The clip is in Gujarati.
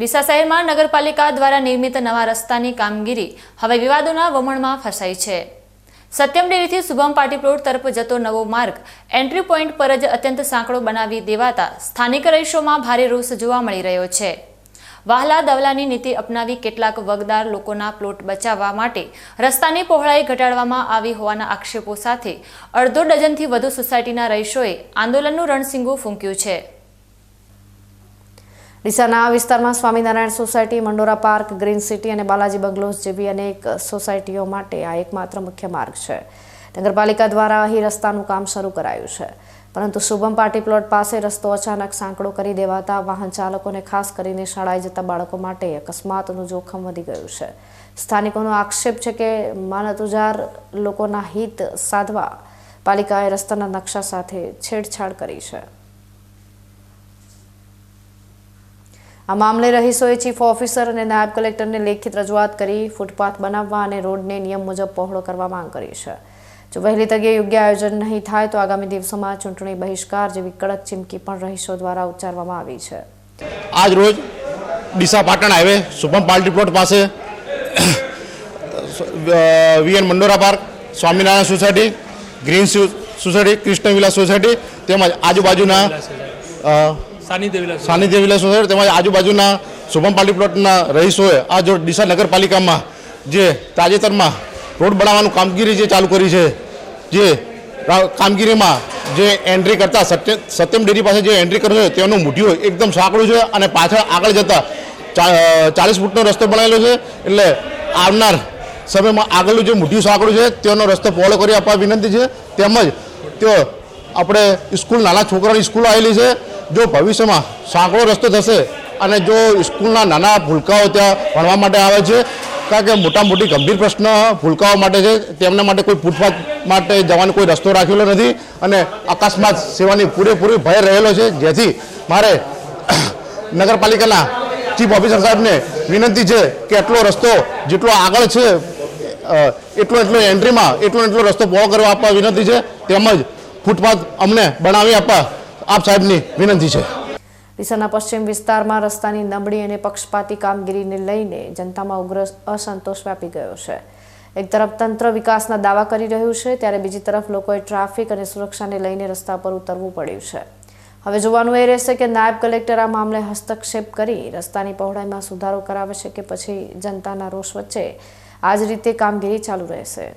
ડીસા શહેરમાં નગરપાલિકા દ્વારા નિર્મિત નવા રસ્તાની કામગીરી હવે વિવાદોના વમણમાં ફસાઈ છે. સત્યમ ડેરીથી શુભમ પાર્ટી પ્લોટ તરફ જતો નવો માર્ગ એન્ટ્રી પોઈન્ટ પર જ અત્યંત સાંકડો બનાવી દેવાતા સ્થાનિક રહીશોમાં ભારે રોષ જોવા મળી રહ્યો છે. વાહલા દવલાની નીતિ અપનાવી કેટલાક વગદાર લોકોના પ્લોટ બચાવવા માટે રસ્તાની પહોળાઈ ઘટાડવામાં આવી હોવાના આક્ષેપો સાથે અડધો ડઝનથી વધુ સોસાયટીના રહીશોએ આંદોલનનું રણસિંગું ફૂંક્યું છે. ડીસાના વિસ્તારમાં Swaminarayan society, Mandora park, green city અને બાલાજી બંગલોઝ જેવી અનેક સોસાયટીઓ માટે આ એકમાત્ર મુખ્ય માર્ગ છે. નગરપાલિકા દ્વારા અહીં રસ્તાનું કામ શરૂ કરાયું છે. પરંતુ શુભમ પાર્ટી પ્લોટ પાસે રસ્તો અચાનક સાંકડો કરી દેવાતા વાહન ચાલકોને ખાસ કરીને શાળાએ જતા બાળકો માટે અકસ્માતનું જોખમ વધી ગયું છે. સ્થાનિકોનો આક્ષેપ છે કે માનતુજાર લોકોના હિત સાધવા પાલિકાએ રસ્તાના નકશા સાથે છેડછાડ કરી છે. આ મામલે રહીશોએ ચીફ ઓફિસર અને નાયબ કલેક્ટરને લેખિત રજૂઆત કરી ફૂટપાથ બનાવવા અને રોડને નિયમ મુજબ પહોળો કરવા માંગ કરી છે. જો વહેલી તકે યોગ્ય આયોજન નહીં થાય તો આગામી દિવસોમાં ચૂંટણી બહિષ્કાર જેવી કડક ચીમકી પણ રહીશો દ્વારા ઉચ્ચારવામાં આવી છે. આજ રોજ Deesa Patan highway Shubham party plot પાસે VN Mandora park, Swaminarayan society, green society Krishna villa society તેમજ આજુબાજુના સાનિધ્ય વિલાસ સોસાયટી તેમજ આજુબાજુના શુભમ પાર્ટી પ્લોટના રહીશોએ આ જો ડીસા નગરપાલિકામાં જે તાજેતરમાં રોડ બનાવવાનું કામગીરી જે ચાલુ કરી છે, જે કામગીરીમાં જે એન્ટ્રી કરતા સત્ય, સત્યમ ડેરી પાસે જે એન્ટ્રી કરશે તેનું મૂઠ્યું એકદમ સાંકડું છે અને પાછળ આગળ જતા ચાલીસ ફૂટનો રસ્તો બનાવેલો છે, એટલે આવનાર સમયમાં આગળનું જે મૂઠ્યું સાંકડું છે, તેનો રસ્તો પહોળો કરી આપવા વિનંતી છે. તેમજ તેઓ આપણે સ્કૂલ, નાના છોકરાની સ્કૂલ આવેલી છે જો ભવિષ્યમાં સાંકડો રસ્તો થશે અને જો સ્કૂલના નાના ભૂલકાઓ ત્યાં ભણવા માટે આવે છે, કારણ કે મોટા મોટી ગંભીર પ્રશ્ન ભૂલકાઓ માટે છે, તેમના માટે કોઈ ફૂટપાથ માટે જવાનો કોઈ રસ્તો રાખેલો નથી અને અકસ્માત સેવાની પૂરેપૂરી ભય રહેલો છે. જેથી મારે નગરપાલિકાના ચીફ ઓફિસર સાહેબને વિનંતી છે કે એટલો રસ્તો જેટલો આગળ છે એટલો એટલો એન્ટ્રીમાં એટલો એટલો રસ્તો પહોળો કરવા આપવા વિનંતી છે. તેમજ ફૂટપાથ અમને બનાવી આપવા આપ સાહેબની વિનંતી છે. ડીસાના પશ્ચિમ વિસ્તારમાં રસ્તાની નબળી અને પક્ષપાતી કામગીરીને લઈને જનતામાં ઉગ્ર અસંતોષ વ્યાપી ગયો છે. એક તરફ તંત્ર વિકાસના દાવા કરી રહ્યું છે, ત્યારે બીજી તરફ લોકોએ ટ્રાફિક અને સુરક્ષાને લઈને રસ્તા પર ઉતરવું પડ્યું છે. હવે જોવાનું એ રહેશે કે નાયબ કલેક્ટર આ મામલે હસ્તક્ષેપ કરી રસ્તાની પહોળાઈમાં સુધારો કરાવે છે કે પછી જનતાના રોષ વચ્ચે આ જ રીતે કામગીરી ચાલુ રહેશે.